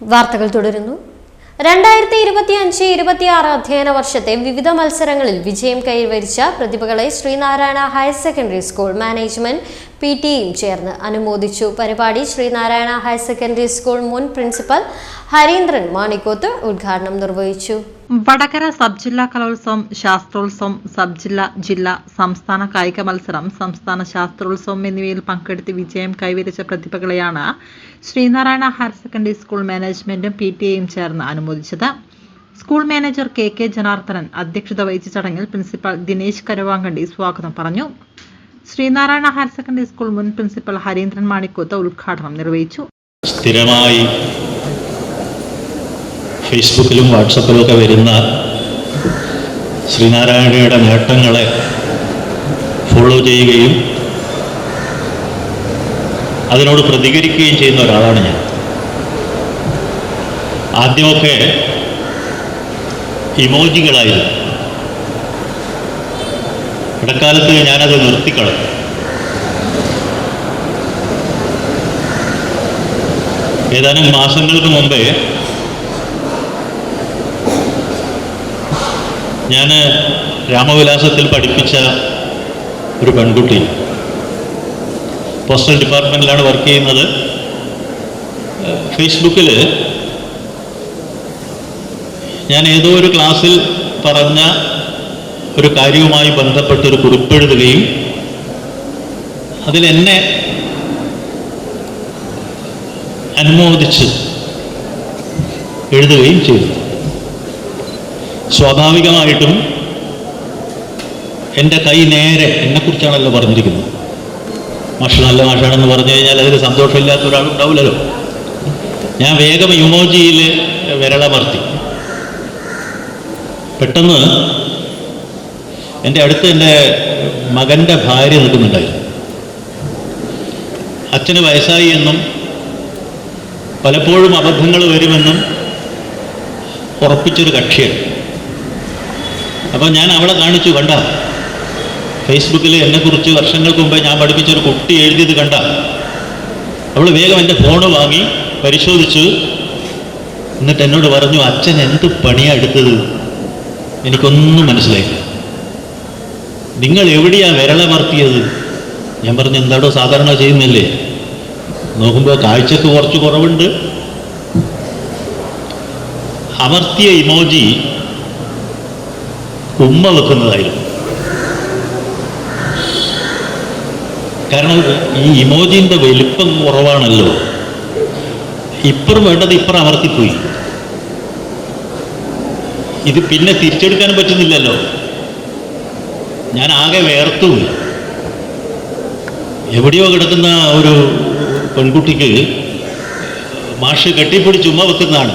വാർത്തകൾ തുടരുന്നു. രണ്ടായിരത്തി ഇരുപത്തി അഞ്ച് ഇരുപത്തിയാറ് അധ്യയന വർഷത്തെ വിവിധ മത്സരങ്ങളിൽ വിജയം കൈവരിച്ച പ്രതിഭകളെ Sreenarayana higher secondary school management P ടിയും ചേർന്ന് അനുമോദിച്ചു. പരിപാടി ശ്രീനാരായണ ഹയർ സെക്കൻഡറി സ്കൂൾ മുൻ പ്രിൻസിപ്പൽ ഹരീന്ദ്രൻ മാണിക്കോത്ത് ഉദ്ഘാടനം നിർവഹിച്ചു. വടകര സബ് ജില്ലാ കലോത്സവം ശാസ്ത്രോത്സവം സബ് ജില്ലാ ജില്ലാ സംസ്ഥാന കായിക മത്സരം സംസ്ഥാന ശാസ്ത്രോത്സവം എന്നിവയിൽ പങ്കെടുത്ത് വിജയം കൈവരിച്ച പ്രതിഭകളെയാണ് ശ്രീനാരായണ ഹയർ സെക്കൻഡറി സ്കൂൾ മാനേജ്മെന്റും പി ടി എയും ചേർന്ന് അനുമോദിച്ചത്. School manager K K Janardhanan അധ്യക്ഷത വഹിച്ച ചടങ്ങിൽ പ്രിൻസിപ്പൽ ദിനേശ് കരുവാങ്കണ്ടി സ്വാഗതം പറഞ്ഞു. ശ്രീനാരായണ ഹയർ സെക്കൻഡറി സ്കൂൾ മുൻ പ്രിൻസിപ്പൽ ഹരീന്ദ്രൻ മാണിക്കൂത്ത് ഉദ്ഘാടനം നിർവഹിച്ചു. സ്ഥിരമായി ഫേസ്ബുക്കിലും വാട്സപ്പിലും ഒക്കെ വരുന്ന ശ്രീനാരായണയുടെ നേട്ടങ്ങളെ ഫോളോ ചെയ്യുകയും അതിനോട് പ്രതികരിക്കുകയും ചെയ്യുന്ന ഒരാളാണ് ഞാൻ. ആദ്യമൊക്കെ ഇമോജികളായിരുന്നു. ഇടക്കാലത്ത് ഞാനത് നിർത്തിക്കളഞ്ഞു. ഏതാനും മാസങ്ങൾക്ക് മുമ്പേ ഞാൻ രാമവിലാസത്തിൽ പഠിപ്പിച്ച ഒരു പെൺകുട്ടി പോസ്റ്റൽ ഡിപ്പാർട്ട്മെന്റിലാണ് വർക്ക് ചെയ്യുന്നത്. ഫേസ്ബുക്കിൽ ഞാൻ ഏതോ ഒരു ക്ലാസ്സിൽ പറഞ്ഞ ഒരു കാര്യവുമായി ബന്ധപ്പെട്ടൊരു കുറിപ്പെഴുതുകയും അതിൽ എന്നെ അനുമോദിച്ച് എഴുതുകയും ചെയ്തു. സ്വാഭാവികമായിട്ടും എന്റെ കൈ നേരെ എന്നെക്കുറിച്ചാണല്ലോ പറഞ്ഞിരിക്കുന്നത്. മാഷ് നല്ല മാഷാണെന്ന് പറഞ്ഞു കഴിഞ്ഞാൽ അതിൽ സന്തോഷമില്ലാത്ത ഒരാളുണ്ടാവില്ലല്ലോ ഞാൻ വേഗം യുമോജിയിൽ വിരളമർത്തി. പെട്ടെന്ന് എന്റെ അടുത്ത് എന്റെ മകന്റെ ഭാര്യ നിൽക്കുന്നുണ്ടായിരുന്നു അച്ഛന് വയസ്സായി എന്നും പലപ്പോഴും അബദ്ധങ്ങൾ വരുമെന്നും ഉറപ്പിച്ചൊരു കക്ഷിയാണ്. അപ്പോൾ ഞാൻ അവളെ കാണിച്ചു കണ്ട ഫേസ്ബുക്കിൽ എന്നെക്കുറിച്ച് വർഷങ്ങൾക്ക് മുമ്പേ ഞാൻ പഠിപ്പിച്ചൊരു കുട്ടി എഴുതിയത് കണ്ട. അവൾ വേഗം എന്റെ ഫോൺ വാങ്ങി പരിശോധിച്ചു. എന്നിട്ട് എന്നോട് പറഞ്ഞു അച്ഛൻ എന്ത് പണിയാണ് എടുത്തത്? എനിക്കൊന്നും മനസ്സിലായില്ല. നിങ്ങൾ എവിടെയാ വിരളമർത്തിയത് ഞാൻ പറഞ്ഞു എന്താടോ സാധാരണ ചെയ്യുന്നില്ലേ? നോക്കുമ്പോൾ കാഴ്ചക്ക് കുറച്ച് കുറവുണ്ട്. അമർത്തിയ ഇമോജി ഉമ്മ വെക്കുന്നതായിരുന്നു. കാരണം ഈ ഇമോജിന്റെ വലിപ്പം കുറവാണല്ലോ. ഇപ്പുറം വേണ്ടത് ഇപ്പുറം അമർത്തിപ്പോയി. ഇത് പിന്നെ തിരിച്ചെടുക്കാൻ പറ്റുന്നില്ലല്ലോ. ഞാൻ ആകെ വേർത്തുപോയി എവിടെയോ കിടക്കുന്ന ഒരു പെൺകുട്ടിക്ക് മാഷ് കെട്ടിപ്പിടിച്ച് ഉമ്മ വെക്കുന്നതാണ്.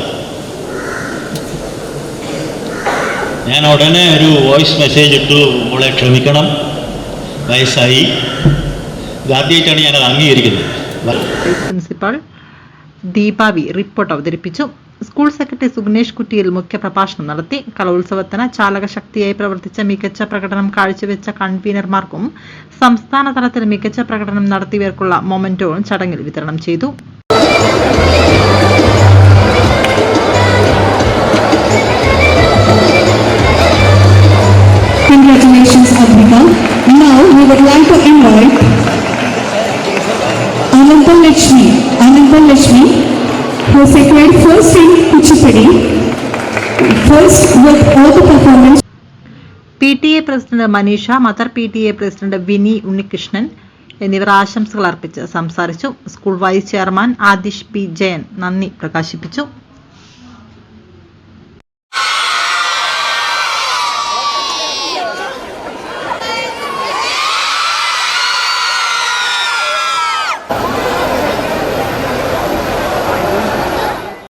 ഞാൻ ഉടനെ ഒരു വോയിസ് മെസ്സേജ് ഇട്ടു മോളെ ക്ഷമിക്കണം വയസ്സായി. ഇതാദ്യമായിട്ടാണ് ഞാനത് അംഗീകരിക്കുന്നത്. പ്രിൻസിപ്പാൾ ദീപാവി റിപ്പോർട്ട് അവതരിപ്പിച്ചു. സ്കൂൾ സെക്രട്ടറി സുഗ്നേഷ് കുറ്റിയിൽ മുഖ്യപ്രഭാഷണം നടത്തി കലോത്സവത്തിന് ചാലകശക്തിയായി പ്രവർത്തിച്ച മികച്ച പ്രകടനം കാഴ്ചവെച്ച കൺവീനർമാർക്കും സംസ്ഥാന തലത്തിൽ മികച്ച പ്രകടനം നടത്തിയവർക്കുള്ള മൊമെന്റോയും ചടങ്ങിൽ വിതരണം ചെയ്തു Congratulations, Adhika. Now we would like to invite Anandal Lakshmi. Anandal Lakshmi, P T A president Manisha mother P T A president Vini Unnikrishnan എന്നിവർ ആശംസകൾ അർപ്പിച്ച് സംസാരിച്ചു. School vice chairman Adish P Jayan നന്ദി പ്രകാശിപ്പിച്ചു.